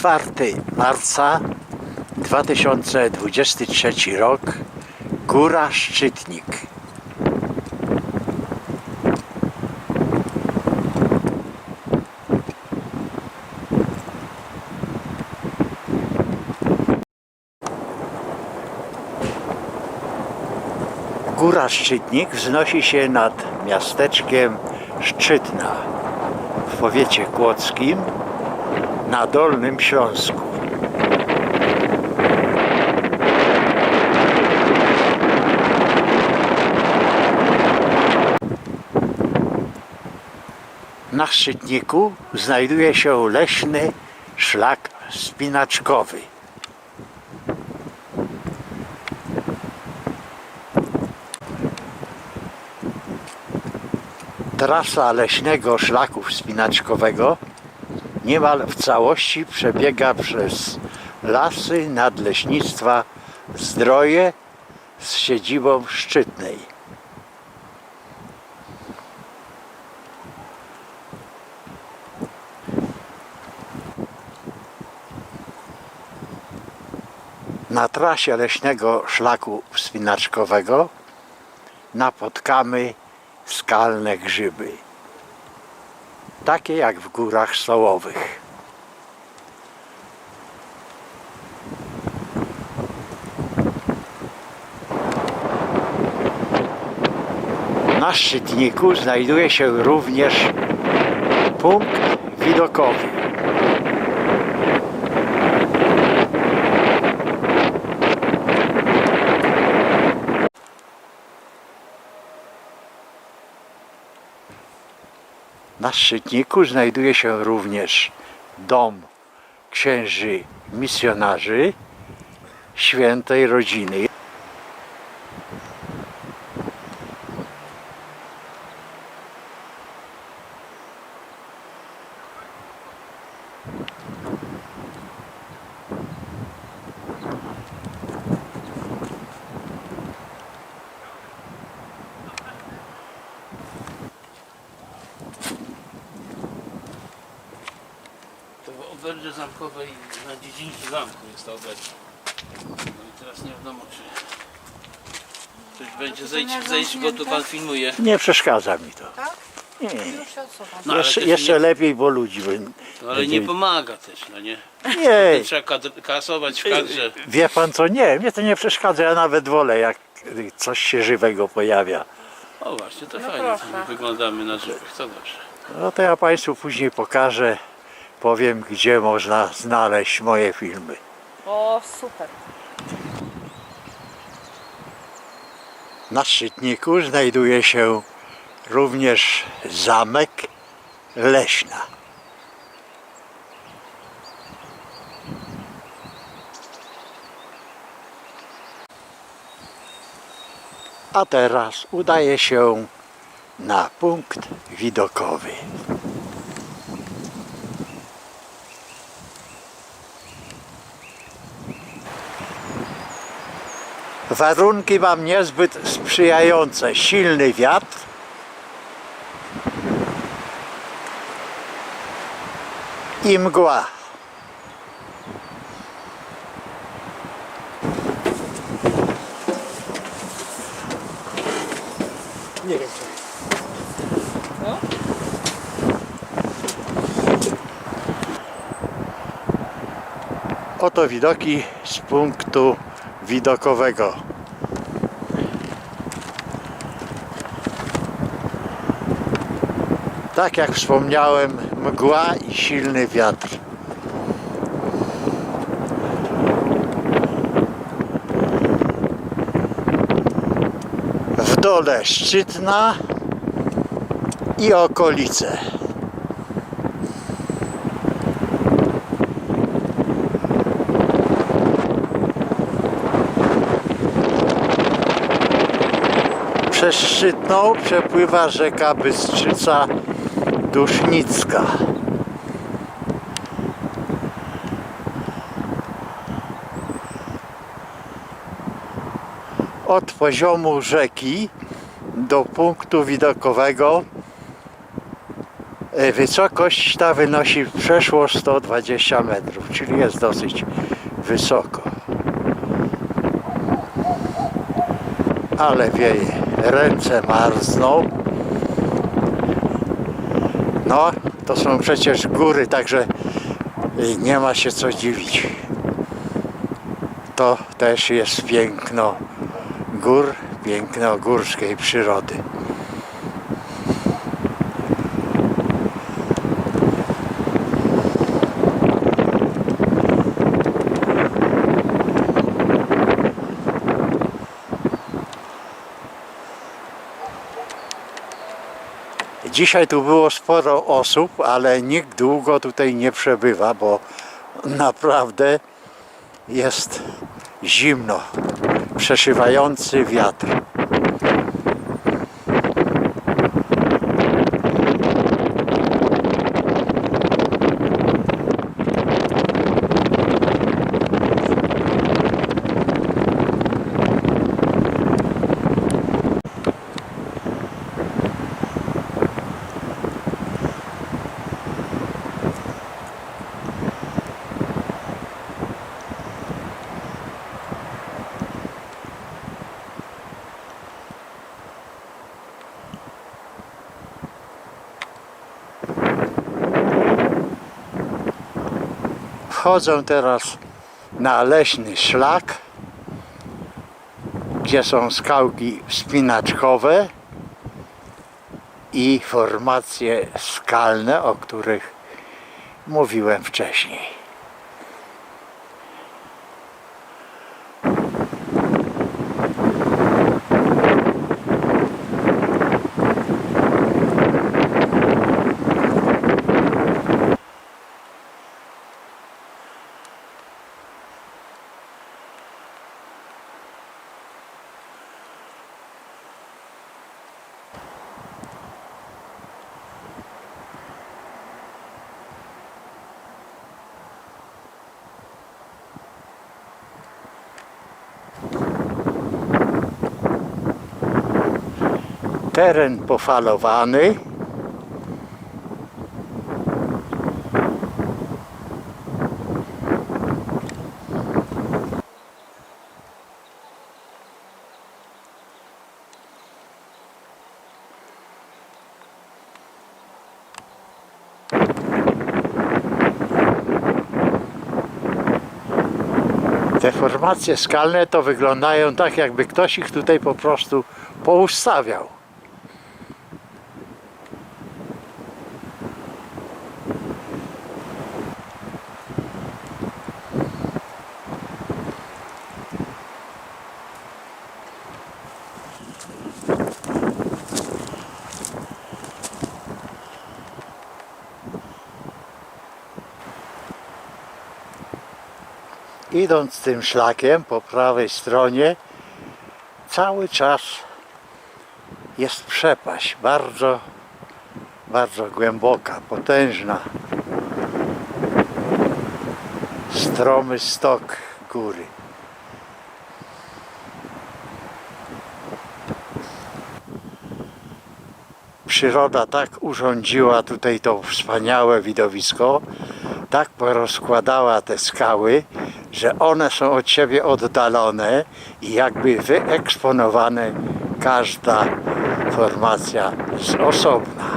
4 marca 2023 rok Góra Szczytnik. Góra Szczytnik wznosi się nad miasteczkiem Szczytna w powiecie kłodzkim na Dolnym Śląsku. Na szczytniku znajduje się leśny szlak spinaczkowy. Trasa leśnego szlaku wspinaczkowego niemal w całości przebiega przez lasy nadleśnictwa Zdroje z siedzibą Szczytnej. Na trasie leśnego szlaku wspinaczkowego napotkamy skalne grzyby, takie jak w górach stołowych. Na szczytniku znajduje się również punkt widokowy. Na szczytniku znajduje się również dom księży misjonarzy świętej rodziny. To w oberży zamkowej na dziedzińcu zamku jest ta oberża. No i teraz nie wiadomo czy ktoś będzie zejść, nie zejść bo tu pan filmuje. Nie przeszkadza mi to. Tak? Nie. Już się odsuwam. No, ale jeszcze też jeszcze nie- lepiej, bo ludzi. by- No, ale nie pomaga też, no nie? Nie, Trzeba kad- kasować w kadrze. wie pan co? Nie, mnie to nie przeszkadza. Ja nawet wolę, jak coś się żywego pojawia. O właśnie, to No fajnie proszę. wyglądamy na żywych, to dobrze. No to ja Państwu później pokażę, powiem, gdzie można znaleźć moje filmy. O, super. Na szczytniku znajduje się również zamek Leśna. A teraz udaje się na punkt widokowy. Warunki mam niezbyt sprzyjające. Silny wiatr. I mgła. Nie wiem. Oto widoki z punktu widokowego. Tak jak wspomniałem, mgła i silny wiatr. W dole Szczytna i okolice. Przez Szczytną przepływa rzeka Bystrzyca Dusznicka. Od poziomu rzeki do punktu widokowego E, Wysokość ta wynosi przeszło 120 metrów, czyli jest dosyć wysoko. Ale wieje, ręce marzną. No, to są przecież góry, także y, nie ma się co dziwić. To też jest piękno gór, piękno górskiej przyrody. Dzisiaj tu było sporo osób, ale nikt długo tutaj nie przebywa, bo naprawdę jest zimno, przeszywający wiatr. Wchodzę teraz na leśny szlak, gdzie są skałki wspinaczkowe i formacje skalne, o których mówiłem wcześniej. Teren pofalowany. Te formacje skalne to wyglądają tak, jakby ktoś ich tutaj po prostu poustawiał. Idąc tym szlakiem po prawej stronie, cały czas jest przepaść, bardzo, bardzo głęboka, potężna. Stromy stok góry. Przyroda tak urządziła tutaj to wspaniałe widowisko, tak porozkładała te skały, że one są od siebie oddalone i jakby wyeksponowane każda formacja z osobna.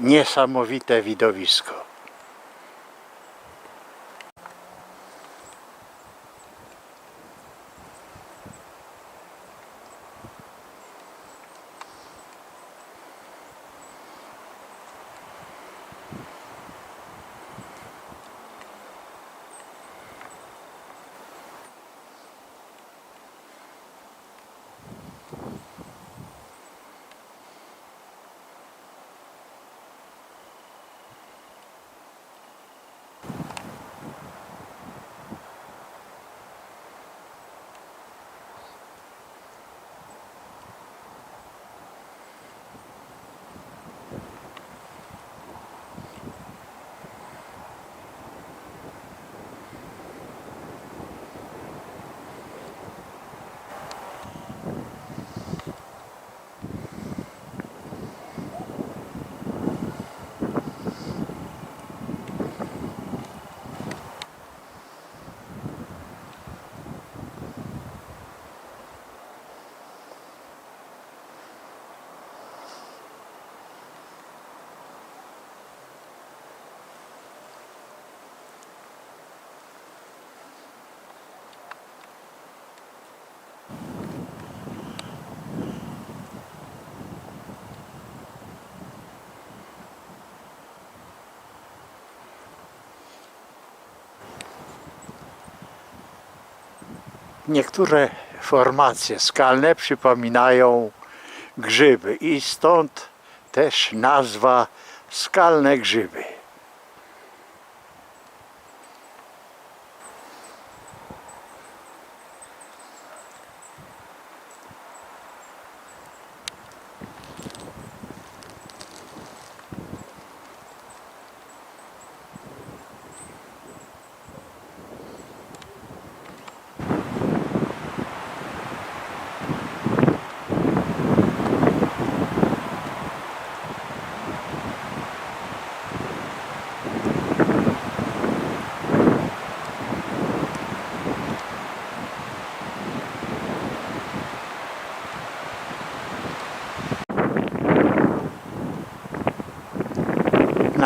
Niesamowite widowisko. Niektóre formacje skalne przypominają grzyby i stąd też nazwa skalne grzyby.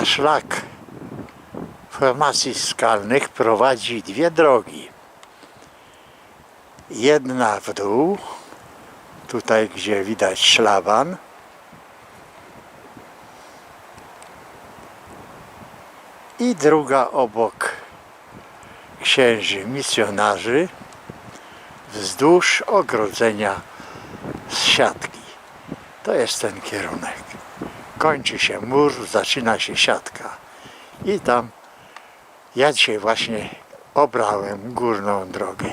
Na szlak formacji skalnych prowadzi dwie drogi. Jedna w dół, tutaj gdzie widać szlaban, i druga obok księży misjonarzy wzdłuż ogrodzenia z siatki. To jest ten kierunek. Kończy się mur, zaczyna się siatka. I tam ja dzisiaj właśnie obrałem górną drogę.